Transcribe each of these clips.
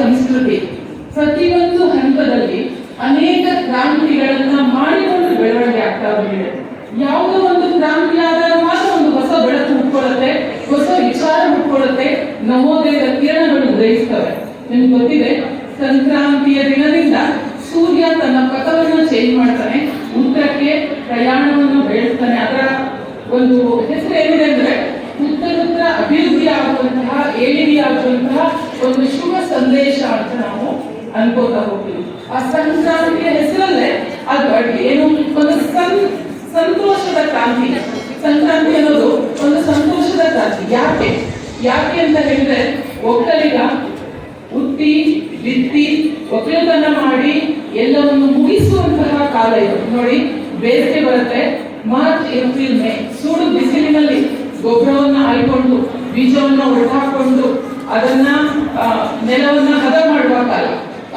ಸಂಸ್ಕೃತಿ ಪ್ರತಿಯೊಂದು ಹಂತದಲ್ಲಿ ಅನೇಕ ಕ್ರಾಂತಿಗಳನ್ನ ಮಾಡಿಕೊಂಡು ಬೆಳವಣಿಗೆ ಆಗ್ತಾ ಬಂದಿದೆ. ಯಾವುದೋ ಒಂದು ಕ್ರಾಂತಿ ಆದಾಗ ಮಾತ್ರ ಒಂದು ಹೊಸ ಬೆಳಕು ಹುಟ್ಕೊಳ್ಳುತ್ತೆ, ಹೊಸ ವಿಚಾರ ಹುಟ್ಕೊಳ್ಳುತ್ತೆ, ನವೋದಯದ ಕಿರಣಗಳು ಉದಯಿಸ್ತವೆ ನಿಮ್ಗೆ ಗೊತ್ತಿದೆ, ಸಂಕ್ರಾಂತಿಯ ದಿನದಿಂದ ಸೂರ್ಯ ತನ್ನ ಪಥವನ್ನು ಚೇಂಜ್ ಮಾಡ್ತಾನೆ ಉತ್ತರಕ್ಕೆ ಪ್ರಯಾಣವನ್ನು ಬೆಳೆಸ್ತಾನೆ. ಅದರ ಒಂದು ಹೆಸರು ಏನಿದೆ ಅಂದ್ರೆ ಉತ್ತರೋತ್ತರ ಅಭಿವೃದ್ಧಿ ಆಗುವಂತಹ ಏಳಿಗೆ ಆಗುವಂತಹ ಒಂದು ಶುಭ ಸಂದೇಶ ಅಂತ ನಾವು ಅನ್ಕೋತಾ ಹೋಗ್ತೀವಿ. ಆ ಸಂಕ್ರಾಂತಿಯ ಹೆಸರಲ್ಲೇ ಅದು ಏನು? ಒಂದು ಸಂ, ಸಂತೋಷದ ಕ್ರಾಂತಿ. ಸಂಕ್ರಾಂತಿ ಅನ್ನೋದು ಒಂದು ಸಂತೋಷದ ಕ್ರಾಂತಿ. ಯಾಕೆ? ಯಾಕೆ ಅಂತ ಹೇಳಿದ್ರೆ ಒಕ್ಕಲಿಗ ಉತ್ತಿ, ಬಿತ್ತಿ ಒಕ್ಕಲುತನ ಮಾಡಿ ಎಲ್ಲವನ್ನು ಮುಗಿಸುವಂತಹ ಕಾಲ ಇದು. ನೋಡಿ, ಬೇಸಿಗೆ ಬರುತ್ತೆ. March, April, May. ಸೂಡು ಬಿಸಿಲಿನಲ್ಲಿ ಗೊಬ್ಬರವನ್ನ ಆಯ್ಕೊಂಡು ಬೀಜವನ್ನ ಹೊರಹಾಕೊಂಡು ಅದನ್ನ ನೆಲವನ್ನ ಹದ ಮಾಡುವ ಕಾಲ.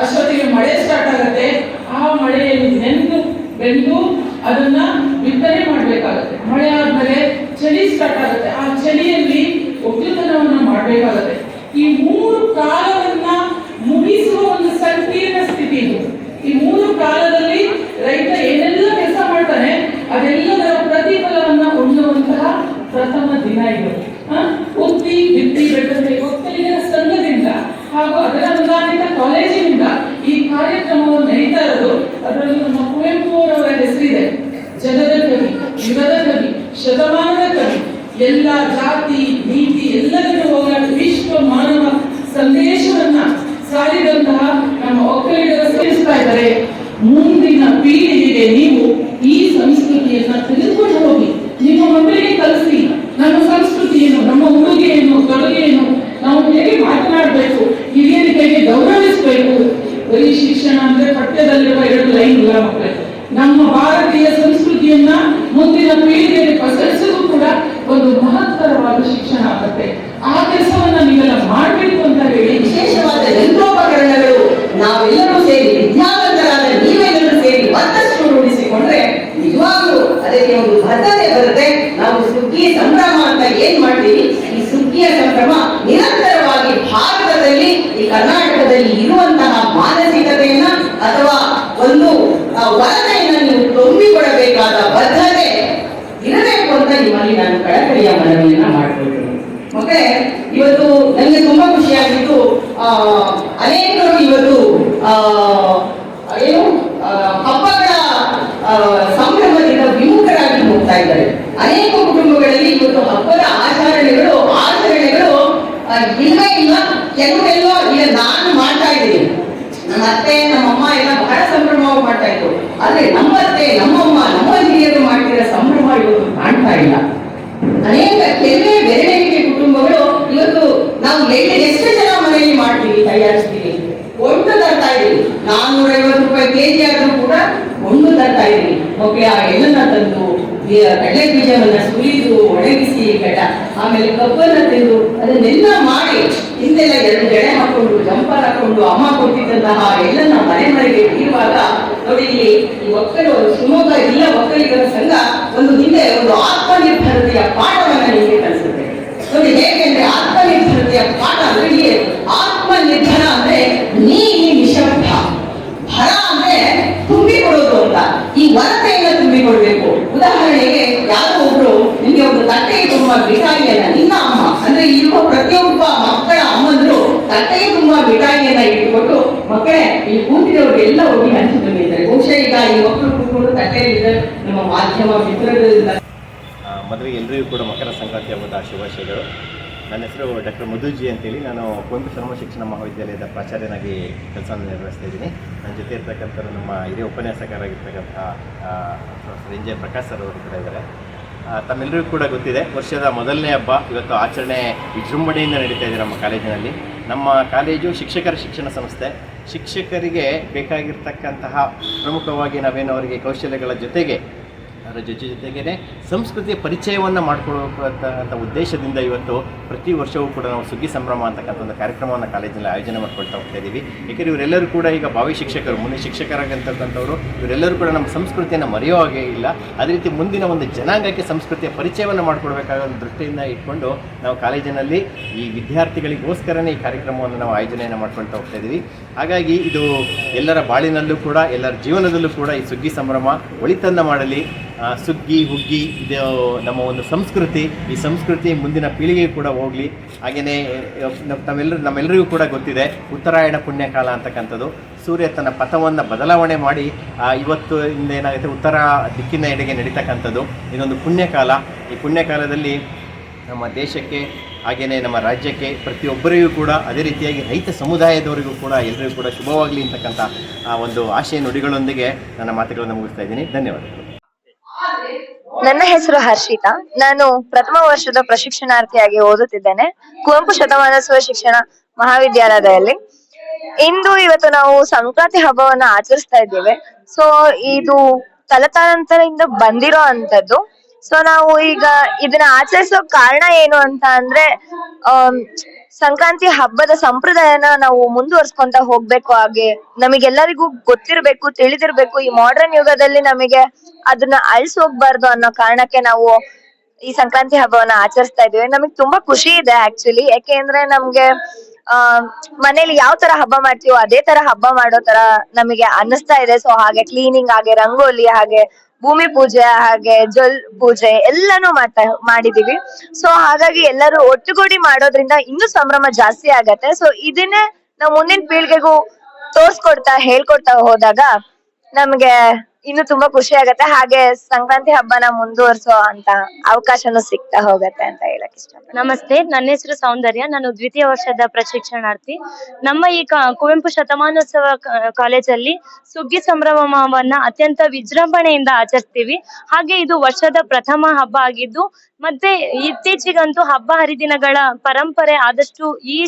ಅಷ್ಟೊತ್ತಿಗೆ ಮಳೆ ಸ್ಟಾರ್ಟ್ ಆಗುತ್ತೆ. ಆ ಮಳೆಯಲ್ಲಿ ನೆಂದು, ಬೆಂದು ಅದನ್ನ ಬಿತ್ತನೆ ಮಾಡಬೇಕಾಗುತ್ತೆ. ಮಳೆ ಆದ್ಮೇಲೆ ಚಳಿ ಸ್ಟಾರ್ಟ್ ಆಗುತ್ತೆ. ಆ ಚಳಿಯಲ್ಲಿ ಒಕ್ಕಲುತನವನ್ನು ಮಾಡಬೇಕಾಗುತ್ತೆ. ಈ ಮೂರು ಕಾಲವನ್ನ ಮುಗಿಸುವ ಒಂದು ಸಂಕೀರ್ಣ ಸ್ಥಿತಿ ಇದು. ಈ ಮೂರು ಕಾಲದಲ್ಲಿ ರೈತ ಏನೆಲ್ಲ ಕೆಲಸ ಮಾಡ್ತಾನೆ, ಅದೆಲ್ಲದರ ಪ್ರತಿಫಲವನ್ನ ಹೊಂದುವಂತಹ ಪ್ರಥಮ ದಿನ ಇದು. ಹಾ? ಉತ್ತಿ, ಬಿತ್ತಿ ಬೆಟ್ಟದೆ ಒಕ್ಕಲಿಗರ ಸಂಘದಿಂದ ಹಾಗೂ ಅದರ ಅನುದಾನಿತ ಕಾಲೇಜಿನಿಂದ ಈ ಕಾರ್ಯಕ್ರಮವನ್ನು ನಡೀತಾ ಇರೋದು, ಅದರಲ್ಲಿ ನಮ್ಮ ಕುವೆಂಪು ಅವರ ಹೆಸರಿದೆ. ಜನರ ಕವಿ, ಯುಗದ ಕವಿ, ಶತಮಾನದ ಕವಿ. ಎಲ್ಲ ಜಾತಿ, ನೀತಿ ಎಲ್ಲದನ್ನು ಹೋರಾಡಿ ವಿಶ್ವ ಮಾನವ ಸಂದೇಶವನ್ನ ಸಾರಿದಂತಹ ನಮ್ಮ ಒಕ್ಕಲಿಗರ ಇದ್ದಾರೆ. ಮುಂದಿನ ಪೀಳಿಗೆಗೆ ನೀವು ಈ ಸಂಸ್ಕೃತಿಯನ್ನ ಅದಕ್ಕೆ ಒಂದು ಭದ್ರತೆ ಬರುತ್ತೆ ನಾವು ಸುಗ್ಗಿ ಸಂಭ್ರಮ ಅಂತ ಏನ್ ಮಾಡ್ತೀವಿ? ಈ ಸುಗ್ಗಿಯ ಸಂಭ್ರಮ ನಿರಂತರವಾಗಿ ಭಾರತದಲ್ಲಿ, ಈ ಕರ್ನಾಟಕದಲ್ಲಿ ಇರುವಂತಹ ಮಾನಸಿಕತೆಯನ್ನ ಅಥವಾ ಒಂದು ವರದೆಯನ್ನ ನೀವು ತುಂಬಿಕೊಡಬೇಕಾದ ಬದ್ಧತೆ ಇರಬೇಕು ಅಂತ ನಿಮ್ಮಲ್ಲಿ ನಾನು ಕಳಕಳಿಯ ಮನವಿಯನ್ನ ಮಾಡ್ಕೊಳ್ತೀನಿ. ಓಕೆ ಇವತ್ತು ನನಗೆ ತುಂಬಾ ಖುಷಿಯಾಗಿತ್ತು. ಅನೇಕರು ಇವತ್ತು, ಆ ಇದ್ದಾರೆ ಅನೇಕ ಕುಟುಂಬಗಳಲ್ಲಿ ಇವತ್ತು ಹಬ್ಬದ ಆಚರಣೆಗಳು ಆಚರಣೆಗಳು ಇಲ್ಲ ಇಲ್ಲ ಕೆಲವೆಲ್ಲೋ ಇಲ್ಲ ನಾನು ಮಾಡ್ತಾ ಇದ್ದೀನಿ. ನಮ್ಮ ಅತ್ತೆ ನಮ್ಮಮ್ಮ ಎಲ್ಲ ಬಹಳ ಸಂಭ್ರಮವಾಗಿ ಮಾಡ್ತಾ ಇದ್ರು. ಆದ್ರೆ ನಮ್ಮ ಅತ್ತೆ ನಮ್ಮಮ್ಮ ನಮ್ಮ ಹಿರಿಯರು ಮಾಡ್ತಿರೋ ಸಂಭ್ರಮ ಇವತ್ತು ಕಾಣ್ತಾ ಇಲ್ಲ. ಅನೇಕ ಕೆಲವೇ ಬೆರಳೆಣಿಕೆ ಕುಟುಂಬಗಳು ಇವತ್ತು ನಾವು ಎಲ್ಲಿ ಎಷ್ಟು ಜನ ಮನೆಯಲ್ಲಿ ಮಾಡ್ತೀವಿ, ತಯಾರಿಸ್ತೀವಿ? ಒಂದು ತರ್ತಾ ಇದ್ದೀವಿ. ನಾನ್ನೂರ ಐವತ್ತು ರೂಪಾಯಿ ಕೆಜಿ ಆದ್ರೂ ಕೂಡ ಒಂದು ತರ್ತಾ ಇದೀವಿ ಓಕೆ ಆ ಎಳ್ಳನ್ನ ತಂದು ಕಡಲೆ ಬೀಜವನ್ನ ಸುಲಿದು ಒಣಗಿಸಿ ಕಡ ಆಮೇಲೆ ಕಬ್ಬನ್ನ ತಿಂದು ಅದನ್ನೆಲ್ಲ ಮಾಡಿ, ಹಿಂದೆಲ್ಲ ಎರಡು ಜಡೆ ಹಾಕೊಂಡು, ಜಂಪರ್ ಹಾಕೊಂಡು, ಅಮ್ಮ ಕೊಟ್ಟಿದ್ದಂತಹ ಎಲ್ಲನ್ನ ಮನೆ ಮನೆಗೆ ಇರುವಾಗ ನೋಡಿ ಇಲ್ಲಿ ಈ ಒಕ್ಕಲು, ಶಿವಮೊಗ್ಗ ಎಲ್ಲ ಒಕ್ಕಲಿಗರ ಸಂಘ ಒಂದು ಹಿಂದೆ ಒಂದು ಆತ್ಮನಿರ್ಭರತೆಯ ಪಾಠವನ್ನ ನಿಮಗೆ ಕಲಿಸುತ್ತೆ. ನೋಡಿ ಹೇಗೆ ಅಂದ್ರೆ ಆತ್ಮನಿರ್ಭರತೆಯ ಪಾಠ ಅಂದ್ರೆ ಇಲ್ಲಿ ಆತ್ಮನಿರ್ಭರ ಅಂದ್ರೆ ನೀಲಿ ನಿಶಬ್ದ ಭರ ಅಂದ್ರೆ ತುಂಬಿಕೊಡೋದು ಅಂತ ಈ ವರತೆಯನ್ನ ತುಂಬಿಕೊಡ್ಬೇಕು ಉದಾಹರಣೆಗೆ ಯಾರೋ ಒಬ್ರು ನಿಮ್ಗೆ ಒಂದು ತಟ್ಟೆಗೆ ತುಂಬಾ ಬಿಟಾಯಿಯನ್ನ ನಿನ್ನ ಅಮ್ಮ. ಅಂದ್ರೆ ಇರುವ ಪ್ರತಿಯೊಬ್ಬ ಮಕ್ಕಳ ಅಮ್ಮಂದ್ರು ತಟ್ಟೆಗೆ ತುಂಬಾ ಬಿಟಾಯಿಯನ್ನ ಇಟ್ಟುಕೊಂಡು ಮಕ್ಕಳೇ ಈ ಕೂತಿದವ್ರಿಗೆಲ್ಲ ಹೋಗಿ ಹಂಚಿ ಬಂದಿದ್ದಾರೆ. ಬಹುಶಃ ಈಗ ಈ ಮಕ್ಕಳು ಕೂತ್ಕೊಂಡು ತಟ್ಟೆಯಲ್ಲಿ ನಮ್ಮ ಮಾಧ್ಯಮ ಮಿತ್ರರಿಂದ ಮದುವೆ ಎಲ್ಲರಿಗೂ ಕೂಡ ಮಕರ ಸಂಕ್ರಾಂತಿ ಹಬ್ಬದ ಶುಭಾಶಯಗಳು. ನನ್ನ ಹೆಸರು ಡಾಕ್ಟರ್ ಮಧುಜಿ ಅಂತೇಳಿ. ನಾನು ಕುವೆಂಪು ಶರ್ಮ ಶಿಕ್ಷಣ ಮಹಾವಿದ್ಯಾಲಯದ ಪ್ರಾಚಾರ್ಯನಾಗಿ ಕೆಲಸ ನಿರ್ವಹಿಸ್ತಾ ಇದ್ದೀನಿ. ನನ್ನ ಜೊತೆ ಇರ್ತಕ್ಕಂಥ ನಮ್ಮ ಹಿರಿಯ ಉಪನ್ಯಾಸಕರಾಗಿರ್ತಕ್ಕಂಥ professor N J Prakash sir ಅವರು ಕೂಡ ಇದ್ದಾರೆ. ತಮ್ಮೆಲ್ಲರಿಗೂ ಕೂಡ ಗೊತ್ತಿದೆ, ವರ್ಷದ ಮೊದಲನೇ ಹಬ್ಬ ಇವತ್ತು ಆಚರಣೆ ವಿಜೃಂಭಣೆಯಿಂದ ನಡೀತಾ ಇದೆ ನಮ್ಮ ಕಾಲೇಜಿನಲ್ಲಿ. ನಮ್ಮ ಕಾಲೇಜು ಶಿಕ್ಷಕರ ಶಿಕ್ಷಣ ಸಂಸ್ಥೆ. ಶಿಕ್ಷಕರಿಗೆ ಬೇಕಾಗಿರ್ತಕ್ಕಂತಹ ಪ್ರಮುಖವಾಗಿ ನಾವೇನು ಅವರಿಗೆ ಕೌಶಲ್ಯಗಳ ಜೊತೆಗೆ ಅದರ ಜೊತೆ ಜೊತೆಗೇ ಸಂಸ್ಕೃತಿಯ ಪರಿಚಯವನ್ನು ಅಂತ ಉದ್ದೇಶದಿಂದ ಇವತ್ತು ಪ್ರತಿ ವರ್ಷವೂ ಕೂಡ ನಾವು ಸುಗ್ಗಿ ಸಂಭ್ರಮ ಅಂತಕ್ಕಂಥ ಒಂದು ಕಾರ್ಯಕ್ರಮವನ್ನು ಕಾಲೇಜಿನಲ್ಲಿ ಆಯೋಜನೆ ಮಾಡ್ಕೊಳ್ತಾ ಹೋಗ್ತಾ ಇದ್ದೀವಿ ಏಕೆಂದರೆ ಇವರೆಲ್ಲರೂ ಕೂಡ ಈಗ ಭಾವಿ ಶಿಕ್ಷಕರು ಮುಂದೆ ಶಿಕ್ಷಕರಾಗಂತಕ್ಕಂಥವ್ರು ಇವರೆಲ್ಲರೂ ಕೂಡ ನಮ್ಮ ಸಂಸ್ಕೃತಿಯನ್ನು ಮರೆಯೋ ಹಾಗೆ ಇಲ್ಲ. ಅದೇ ರೀತಿ ಮುಂದಿನ ಒಂದು ಜನಾಂಗಕ್ಕೆ ಸಂಸ್ಕೃತಿಯ ಪರಿಚಯವನ್ನು ಮಾಡಿಕೊಡ್ಬೇಕಾದ ಒಂದು ದೃಷ್ಟಿಯಿಂದ ಇಟ್ಕೊಂಡು ನಾವು ಕಾಲೇಜಿನಲ್ಲಿ ಈ ವಿದ್ಯಾರ್ಥಿಗಳಿಗೋಸ್ಕರನೇ ಈ ಕಾರ್ಯಕ್ರಮವನ್ನು ನಾವು ಆಯೋಜನೆಯನ್ನು ಮಾಡ್ಕೊಳ್ತಾ ಹೋಗ್ತಾ ಇದ್ದೀವಿ ಹಾಗಾಗಿ ಇದು ಎಲ್ಲರ ಬಾಳಿನಲ್ಲೂ ಕೂಡ, ಎಲ್ಲರ ಜೀವನದಲ್ಲೂ ಕೂಡ ಈ ಸುಗ್ಗಿ ಸಂಭ್ರಮ ಒಳಿತನ್ನು ಮಾಡಲಿ. ಸುಗ್ಗಿ, ಹುಗ್ಗಿ, ಇದು ನಮ್ಮ ಒಂದು ಸಂಸ್ಕೃತಿ. ಈ ಸಂಸ್ಕೃತಿ ಮುಂದಿನ ಪೀಳಿಗೆಗೆ ಕೂಡ ಹೋಗಲಿ. ಹಾಗೆಯೇ ತಮ್ಮೆಲ್ಲರೂ, ನಮ್ಮೆಲ್ಲರಿಗೂ ಕೂಡ ಗೊತ್ತಿದೆ, ಉತ್ತರಾಯಣ ಪುಣ್ಯಕಾಲ ಅಂತಕ್ಕಂಥದ್ದು. ಸೂರ್ಯ ತನ್ನ ಪಥವನ್ನು ಬದಲಾವಣೆ ಮಾಡಿ ಇವತ್ತು ಇಂದ ಏನಾಗುತ್ತೆ, ಉತ್ತರ ದಿಕ್ಕಿನ ಎಡೆಗೆ ನಡೀತಕ್ಕಂಥದ್ದು. ಇದೊಂದು ಪುಣ್ಯಕಾಲ. ಈ ಪುಣ್ಯಕಾಲದಲ್ಲಿ ನಮ್ಮ ದೇಶಕ್ಕೆ ಹಾಗೆಯೇ ನಮ್ಮ ರಾಜ್ಯಕ್ಕೆ, ಪ್ರತಿಯೊಬ್ಬರಿಗೂ ಕೂಡ ಅದೇ ರೀತಿಯಾಗಿ ರೈತ ಸಮುದಾಯದವರಿಗೂ ಕೂಡ ಎಲ್ಲರಿಗೂ ಕೂಡ ಶುಭವಾಗಲಿ ಅಂತಕ್ಕಂಥ, ಆ, ಒಂದು ಆಶಯ ನುಡಿಗಳೊಂದಿಗೆ ನನ್ನ ಮಾತುಗಳನ್ನು ಮುಗಿಸ್ತಾ ಇದ್ದೀನಿ. ಧನ್ಯವಾದಗಳು. ನನ್ನ ಹೆಸರು ಹರ್ಷಿತಾ. ನಾನು ಪ್ರಥಮ ವರ್ಷದ ಪ್ರಶಿಕ್ಷಣಾರ್ಥಿಯಾಗಿ ಓದುತ್ತಿದ್ದೇನೆ. ಕುವೆಂಪು ಶತಮಾನೋತ್ಸವ ಶಿಕ್ಷಣ ಮಹಾವಿದ್ಯಾಲಯದಲ್ಲಿ. ಇಂದು ಇವತ್ತು ನಾವು ಸಂಕ್ರಾಂತಿ ಹಬ್ಬವನ್ನ ಆಚರಿಸ್ತಾ ಇದ್ದೇವೆ. ಸೊ ಇದು ತಲತಲಾಂತರದಿಂದ ಬಂದಿರೋ ಅಂತದ್ದು ಸೊ ನಾವು ಈಗ ಇದನ್ನ ಆಚರಿಸೋ ಕಾರಣ ಏನು ಅಂತ ಅಂದ್ರೆ ಸಂಕ್ರಾಂತಿ ಹಬ್ಬದ ಸಂಪ್ರದಾಯನ ನಾವು ಮುಂದುವರ್ಸ್ಕೊಂತ ಹೋಗ್ಬೇಕು ಹಾಗೆ. ನಮಗೆಲ್ಲರಿಗೂ ಗೊತ್ತಿರ್ಬೇಕು, ತಿಳಿದಿರ್ಬೇಕು ಈ ಮಾಡರ್ನ್ ಯುಗದಲ್ಲಿ ನಮಗೆ ಅದನ್ನ ಅಳ್ಸಿ ಹೋಗ್ಬಾರ್ದು ಅನ್ನೋ ಕಾರಣಕ್ಕೆ ನಾವು ಈ ಸಂಕ್ರಾಂತಿ ಹಬ್ಬವನ್ನ ಆಚರಿಸ್ತಾ ಇದೀವಿ. ನಮಗೆ ತುಂಬಾ ಖುಷಿ ಇದೆ ಆಕ್ಚುಲಿ ಯಾಕೆಂದ್ರೆ ನಮ್ಗೆ, ಆ, ಮನೇಲಿ ಯಾವ ತರ ಹಬ್ಬ ಮಾಡ್ತೀವೋ ಅದೇ ತರ ಹಬ್ಬ ಮಾಡೋ ತರ ನಮಗೆ ಅನ್ನಿಸ್ತಾ ಇದೆ. ಸೊ ಹಾಗೆ ಕ್ಲೀನಿಂಗ್ ಹಾಗೆ, ರಂಗೋಲಿ ಹಾಗೆ ಭೂಮಿ ಪೂಜೆ ಹಾಗೆ ಜೊಲ್ ಪೂಜೆ ಎಲ್ಲಾನು ಮಾಡ್ತಾ, ಮಾಡಿದೀವಿ. ಸೊ ಹಾಗಾಗಿ ಎಲ್ಲರೂ ಒಟ್ಟುಗೂಡಿ ಮಾಡೋದ್ರಿಂದ ಇನ್ನೂ ಸಂಭ್ರಮ ಜಾಸ್ತಿ ಆಗತ್ತೆ. ಸೊ ಇದನ್ನೇ ನಾವು ಮುಂದಿನ ಪೀಳಿಗೆಗೂ ತೋರ್ಸ್ಕೊಡ್ತಾ, ಹೇಳ್ಕೊಡ್ತಾ ಹೋದಾಗ ನಮ್ಗೆ ಇನ್ನು ತುಂಬಾ ಖುಷಿ ಆಗತ್ತೆ. ಹಾಗೆ ಸಂಕ್ರಾಂತಿ ಹಬ್ಬನ ಮುಂದುವರ್ಸೋ ಅಂತ ಅವಕಾಶನೂ ಸಿಗ್ತಾ ಹೋಗತ್ತೆ ಅಂತ ಹೇಳಕ್ ಇಷ್ಟ ನಮಸ್ತೆ, ನನ್ನ ಹೆಸರು ಸೌಂದರ್ಯ. ನಾನು ದ್ವಿತೀಯ ವರ್ಷದ ಪ್ರಶಿಕ್ಷಣಾರ್ಥಿ. ನಮ್ಮ ಈ ಕುವೆಂಪು ಶತಮಾನೋತ್ಸವ ಕಾಲೇಜಲ್ಲಿ ಸುಗ್ಗಿ ಸಂಭ್ರಮವನ್ನ ಅತ್ಯಂತ ವಿಜೃಂಭಣೆಯಿಂದ ಆಚರಿಸ್ತೀವಿ. ಹಾಗೆ ಇದು ವರ್ಷದ ಪ್ರಥಮ ಹಬ್ಬ ಆಗಿದ್ದು, ಮತ್ತೆ ಇತ್ತೀಚೆಗಂತೂ ಹಬ್ಬ ಹರಿದಿನಗಳ ಪರಂಪರೆ ಆದಷ್ಟು ಈ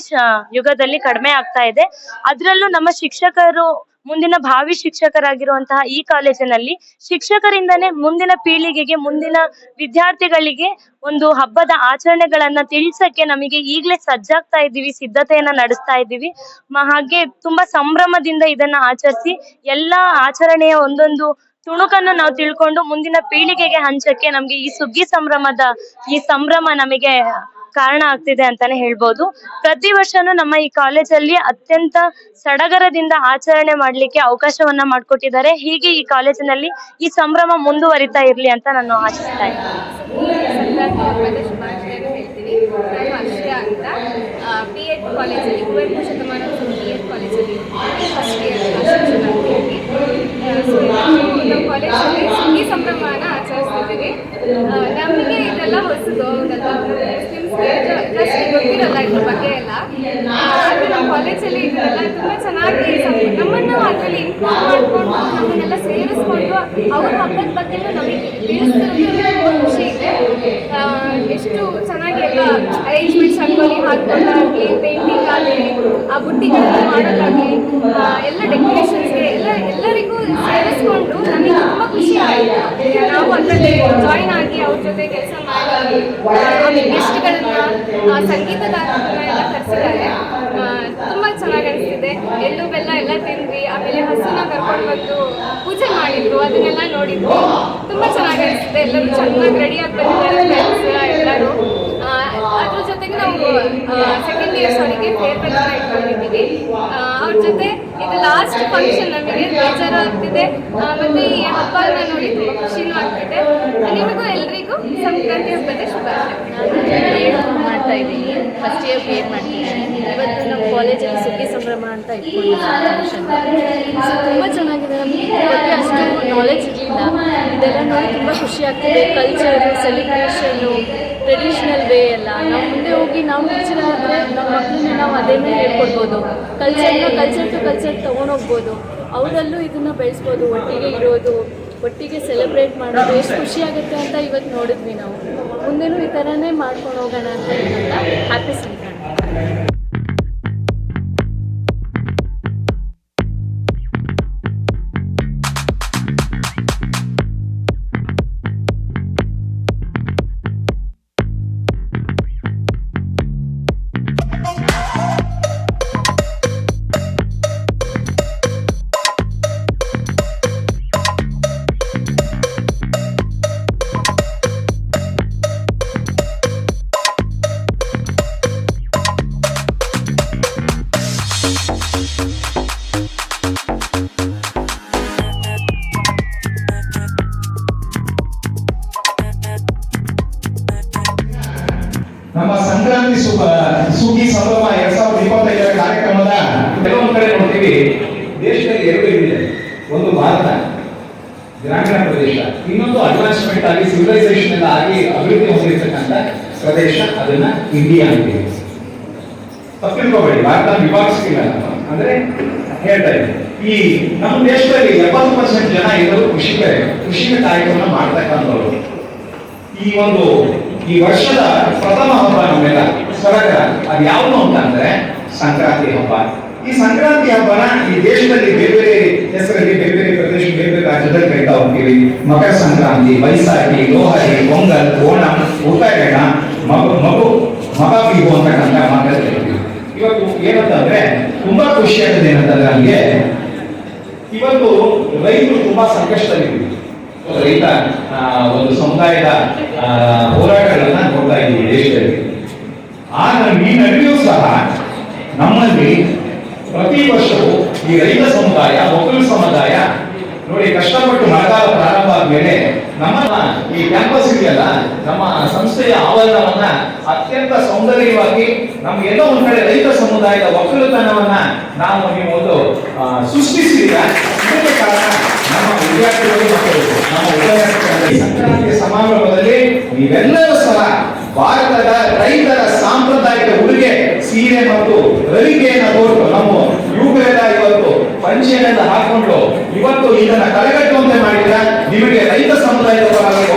ಯುಗದಲ್ಲಿ ಕಡಿಮೆ ಆಗ್ತಾ ಇದೆ. ಅದ್ರಲ್ಲೂ ನಮ್ಮ ಶಿಕ್ಷಕರು ಮುಂದಿನ ಭಾವಿ ಶಿಕ್ಷಕರಾಗಿರುವಂತಹ ಈ ಕಾಲೇಜಿನಲ್ಲಿ ಶಿಕ್ಷಕರಿಂದನೇ ಮುಂದಿನ ಪೀಳಿಗೆಗೆ, ಮುಂದಿನ ವಿದ್ಯಾರ್ಥಿಗಳಿಗೆ ಒಂದು ಹಬ್ಬದ ಆಚರಣೆಗಳನ್ನ ತಿಳಿಸಕ್ಕೆ ನಮಗೆ ಈಗಲೇ ಸಜ್ಜಾಗ್ತಾ ಇದ್ದೀವಿ, ಸಿದ್ಧತೆಯನ್ನ ನಡೆಸ್ತಾ ಇದ್ದೀವಿ. ಹಾಗೆ ತುಂಬಾ ಸಂಭ್ರಮದಿಂದ ಇದನ್ನ ಆಚರಿಸಿ ಎಲ್ಲಾ ಆಚರಣೆಯ ಒಂದೊಂದು ತುಣುಕನ್ನು ನಾವು ತಿಳ್ಕೊಂಡು ಮುಂದಿನ ಪೀಳಿಗೆಗೆ ಹಂಚಕ್ಕೆ ನಮ್ಗೆ ಈ ಸುಗ್ಗಿ ಸಂಭ್ರಮದ ಈ ಸಂಭ್ರಮ ನಮಗೆ ಕಾರಣ ಆಗ್ತಿದೆ ಅಂತಾನೆ ಹೇಳ್ಬೋದು. ಪ್ರತಿ ವರ್ಷನೂ ನಮ್ಮ ಈ ಕಾಲೇಜಲ್ಲಿ ಅತ್ಯಂತ ಸಡಗರದಿಂದ ಆಚರಣೆ ಮಾಡ್ಲಿಕ್ಕೆ ಅವಕಾಶವನ್ನ ಮಾಡಿಕೊಟ್ಟಿದ್ದಾರೆ. ಹೀಗೆ ಈ ಕಾಲೇಜಿನಲ್ಲಿ ಈ ಸಂಭ್ರಮ ಮುಂದುವರಿತಾ ಇರ್ಲಿ ಅಂತ ನಾನು ಆಶಿಸ್ತಾ ಇದ್ದೀನಿ. ನಮಗೆ ಇದೆಲ್ಲ ಹೊಸದು ಹೌದಲ್ಲ ಮುಸ್ಲಿಮ್ಸ್ಗೆ ಜಾಸ್ತಿ ಗೊತ್ತಿರಲ್ಲ ಇದ್ರ ಬಗ್ಗೆ ಎಲ್ಲ. ನಮ್ಮ ಕಾಲೇಜಲ್ಲಿ ಇದೆಲ್ಲ ತುಂಬಾ ಚೆನ್ನಾಗಿ ನಮ್ಮನ್ನು ಅದರಲ್ಲಿ ಇನ್ಕ್ಲೂಡ್ ಮಾಡಿಕೊಂಡು ನಮ್ಮನ್ನೆಲ್ಲ ಸೇರಿಸ್ಕೊಂಡು ಅವ್ರ ಹಬ್ಬದ ಬಗ್ಗೆನೂ ನಮಗೆ ತಿಳಿಸ್ತಿರೋದು ಖುಷಿ. ಇದೆ ಎಷ್ಟು ಚೆನ್ನಾಗಿ ಎಲ್ಲ ಅರೇಂಜ್ಮೆಂಟ್ಸ್ ರಂಗೋಲಿ ಹಾಕೋದಾಗಲಿ ಪೇಂಟಿಂಗ್ ಆಗಲಿ ಆ ಬುಟ್ಟಿಗಳನ್ನು ಮಾಡೋದಾಗಲಿ ಎಲ್ಲ ಡೆಕೋರೇಷನ್ಸ್ಗೆ ಎಲ್ಲ ಎಲ್ಲರಿಗೂ ಸೇರಿಸ್ಕೊಂಡು ನಮಗೆ ತುಂಬ ಖುಷಿ ಆಯಿತು. ನಾವು ಅದರಲ್ಲಿ ಜಾಯಿನ್ ಆಗಿ ಅವ್ರ ಜೊತೆ ಕೆಲಸ ಮಾಡಿ ಆಮೇಲೆ ಗೆಸ್ಟ್ಗಳನ್ನ ಸಂಗೀತಗಾರರನ್ನ ಎಲ್ಲ ಕರೆಸಿದ್ದಾರೆ. ತುಂಬ ಎಳ್ಳು ಬೆಲ್ಲ ಎಲ್ಲ ತಿಂದ್ವಿ, ಆಮೇಲೆ ಹಸುನ ಕರ್ಕೊಂಡು ಬಂದು ಪೂಜೆ ಮಾಡಿದ್ರು ಅದನ್ನೆಲ್ಲ ನೋಡಿದ್ವಿ. ತುಂಬ ಚೆನ್ನಾಗಿ ಅನಿಸುತ್ತೆ, ಎಲ್ಲರೂ ಚೆನ್ನಾಗಿ ರೆಡಿ ಫ್ರೆಂಡ್ಸ್ ಎಲ್ಲರೂ. ಅದ್ರ ಜೊತೆಗೆ ನಾವು ಸೆಕೆಂಡ್ ಇಯರ್ಸ್ ಅವರಿಗೆ ಫೇರ್ವೆಲ್ ಕೂಡ ಇಟ್ಕೊಂಡಿದ್ದೀವಿ. ಅವ್ರ ಜೊತೆ ಇದು ಲಾಸ್ಟ್ ಫಂಕ್ಷನ್ ನಮಗೆ, ಬೇಜಾರು ಆಗ್ತಿದೆ. ಮತ್ತೆ ಈ ಹಬ್ಬನ ನೋಡಿ ತುಂಬಾ ಖುಷಿನೂ ಆಗ್ತಿದೆ. ನಿಮಗೂ ಎಲ್ರಿಗೂ ಸಂಕ್ರಾಂತಿ ಹಬ್ಬದ ಶುಭಾಶಯ ಮಾಡ್ತಾ ಇದ್ದೀನಿ? ಫಸ್ಟ್ ಇಯರ್ ಫೇರ್ ನಮ್ಮ ಕಾಲೇಜಲ್ಲಿ ಸುಗ್ಗಿ ಸಂಭ್ರಮ ಅಂತ ಇಟ್ಕೊಂಡಿದ್ದೀನಿ ಸೊ ತುಂಬ ಚೆನ್ನಾಗಿದೆ. ನಮಗೆ ಬಗ್ಗೆ ಅಷ್ಟು ನಾಲೆಜ್ ಇರಲಿಲ್ಲ. ಇದೆಲ್ಲ ನೋಡಿ ತುಂಬ ಖುಷಿ ಆಗ್ತಿದೆ. ಕಲ್ಚರು ಸೆಲಿಬ್ರೇಷನ್ನು ಟ್ರೆಡಿಷ್ನಲ್ ವೇ ಎಲ್ಲ. ನಾವು ಮುಂದೆ ಹೋಗಿ ನಾವು ಟೀಚರ್ ಆದರೆ ನಮ್ಮ ಮಕ್ಕಳನ್ನ ನಾವು ಅದೇನೇ ಹೇಳ್ಕೊಡ್ಬೋದು. ಕಲ್ಚರ್ನ ಕಲ್ಚರ್ ಟು ಕಲ್ಚರ್ ತೊಗೊಂಡೋಗ್ಬೋದು ಅವರಲ್ಲೂ ಇದನ್ನು ಬೆಳೆಸ್ಬೋದು. ಒಟ್ಟಿಗೆ ಇರೋದು ಒಟ್ಟಿಗೆ ಸೆಲೆಬ್ರೇಟ್ ಮಾಡೋದು ಎಷ್ಟು ಖುಷಿ ಆಗುತ್ತೆ ಅಂತ ಇವತ್ತು ನೋಡಿದ್ವಿ ನಾವು. ಮುಂದೆನೂ ಈ ಥರನೇ ಮಾಡ್ಕೊಂಡು ಹೋಗೋಣ ಅಂತ ಹ್ಯಾಪಿ ಸಂಕ್ರಾಂತಿ ದೇಶದಲ್ಲಿ ಎರಡು ಇದೆ ಒಂದು ಭಾರತ, ಗ್ರಾಮೀಣ ಪ್ರದೇಶ. ಇನ್ನೊಂದು ಅಡ್ವಾನ್ಸ್ಮೆಂಟ್ ಆಗಿ ಸಿವಿಲೈಸೇಷನ್ ಆಗಿ ಅಭಿವೃದ್ಧಿ ಹೊಂದಿರತಕ್ಕಂಥ ಪ್ರದೇಶ, ಅದನ್ನ ಇಂಡಿಯಾ ಅಂತೀವಿ ತಪ್ಪಿಟ್ಕೋಬೇಡಿ ಭಾರತ ವಿಭಾಗಿಸ್ತಿಲ್ಲ ಅಂದ್ರೆ ಹೇಳ್ತಾ ಇದ್ದೀನಿ. ಈ ನಮ್ಮ ದೇಶದಲ್ಲಿ ಎಪ್ಪತ್ತು ಪರ್ಸೆಂಟ್ ಜನ ಇರೋದು ಕೃಷಿಕರೇ ಕೃಷಿಯ ಕಾರ್ಯಕ್ರಮ ಮಾಡ್ತಕ್ಕಂಥವ್ರು. ಈ ಒಂದು, ಈ ವರ್ಷದ ಪ್ರಥಮ ಹಬ್ಬ ನಮ್ಮೆಲ್ಲ ಸಡಗರ ಅದು ಯಾವುದು ಅಂತಂದ್ರೆ ಸಂಕ್ರಾಂತಿ ಹಬ್ಬ. ಈ ಸಂಕ್ರಾಂತಿ ಹಬ್ಬನ ಈ ದೇಶದಲ್ಲಿ ಬೇರೆ ಬೇರೆ ಹೆಸರಲ್ಲಿ ಬೇರೆ ಬೇರೆ ಪ್ರದೇಶ ಬೇರೆ ಬೇರೆ ರಾಜ್ಯದಲ್ಲಿ ಕರಿತಾ ಹೋಗ್ತೀವಿ. ಮಕರ ಸಂಕ್ರಾಂತಿ, ವೈಸಾಖಿ, ಲೋಹರಿ, ಪೊಂಗಲ್, ಓಣಂ, ಉತ್ತರಾಯಣ, ಮಗು ಮಗು ಮಗ ಬಿಹು ಅಂತಕ್ಕಂಥ ಮಾತಾಡ್ತಾ ಇವತ್ತು ಏನಂತಂದ್ರೆ ತುಂಬಾ ಖುಷಿ ಆಗ್ತದೆ ಏನಂತಂದ್ರೆ ನಮಗೆ. ಇವತ್ತು ರೈತರು ತುಂಬಾ ಸಂಕಷ್ಟದಲ್ಲಿ ರೈತ ಒಂದು ಸಮುದಾಯದ ಹೋರಾಟಗಳನ್ನ ನೋಡ್ತಾ ಇದ್ದೀವಿ ದೇಶದಲ್ಲಿ. ಆದ್ರೆ ಈ ನಡುವೆಯೂ ಸಹ ನಮ್ಮಲ್ಲಿ ಪ್ರತಿ ವರ್ಷವೂ ಈ ರೈತ ಸಮುದಾಯ, ಒಕ್ಕಲು ಸಮುದಾಯ, ನೋಡಿ ಕಷ್ಟಪಟ್ಟು ಮಳೆಗಾಲ ಪ್ರಾರಂಭ ಆದ್ಮೇಲೆ ನಮ್ಮ ಈ ಕ್ಯಾಂಪಸ್ ಇದೆಯಲ್ಲ ನಮ್ಮ ಸಂಸ್ಥೆಯ ಆವರಣವನ್ನ ಅತ್ಯಂತ ಸೌಂದರ್ಯವಾಗಿ ನಮ್ಗೆಲ್ಲೋ ಒಂದ್ ಕಡೆ ರೈತ ಸಮುದಾಯದ ಒಕ್ಕಲುತನವನ್ನ ನಾವು ನೀವು ಒಂದು ಸೃಷ್ಟಿಸಿದ ಕಾರಣ ನಮ್ಮ ವಿದ್ಯಾರ್ಥಿಗಳು ನಮ್ಮ ಸಂಕ್ರಾಂತಿ ಸಮಾರಂಭದಲ್ಲಿ ನೀವೆಲ್ಲರೂ ಸಹ ಭಾರತದ ಸೀರೆ ಮತ್ತು ರವಿಕೆಯನ್ನ ತೋರಿತು ನಮ್ಮ ಯುವಕರೆಲ್ಲ ಇವತ್ತು ಪಂಚೆಯನ್ನೆಲ್ಲ ಹಾಕೊಂಡು ಇವತ್ತು ಇದನ್ನ ಕಳೆಗಟ್ಟುವಂತೆ ಮಾಡಿದ್ರೆ ನಿಮಗೆ ರೈತ ಸಮುದಾಯದ ಪರವಾಗಿ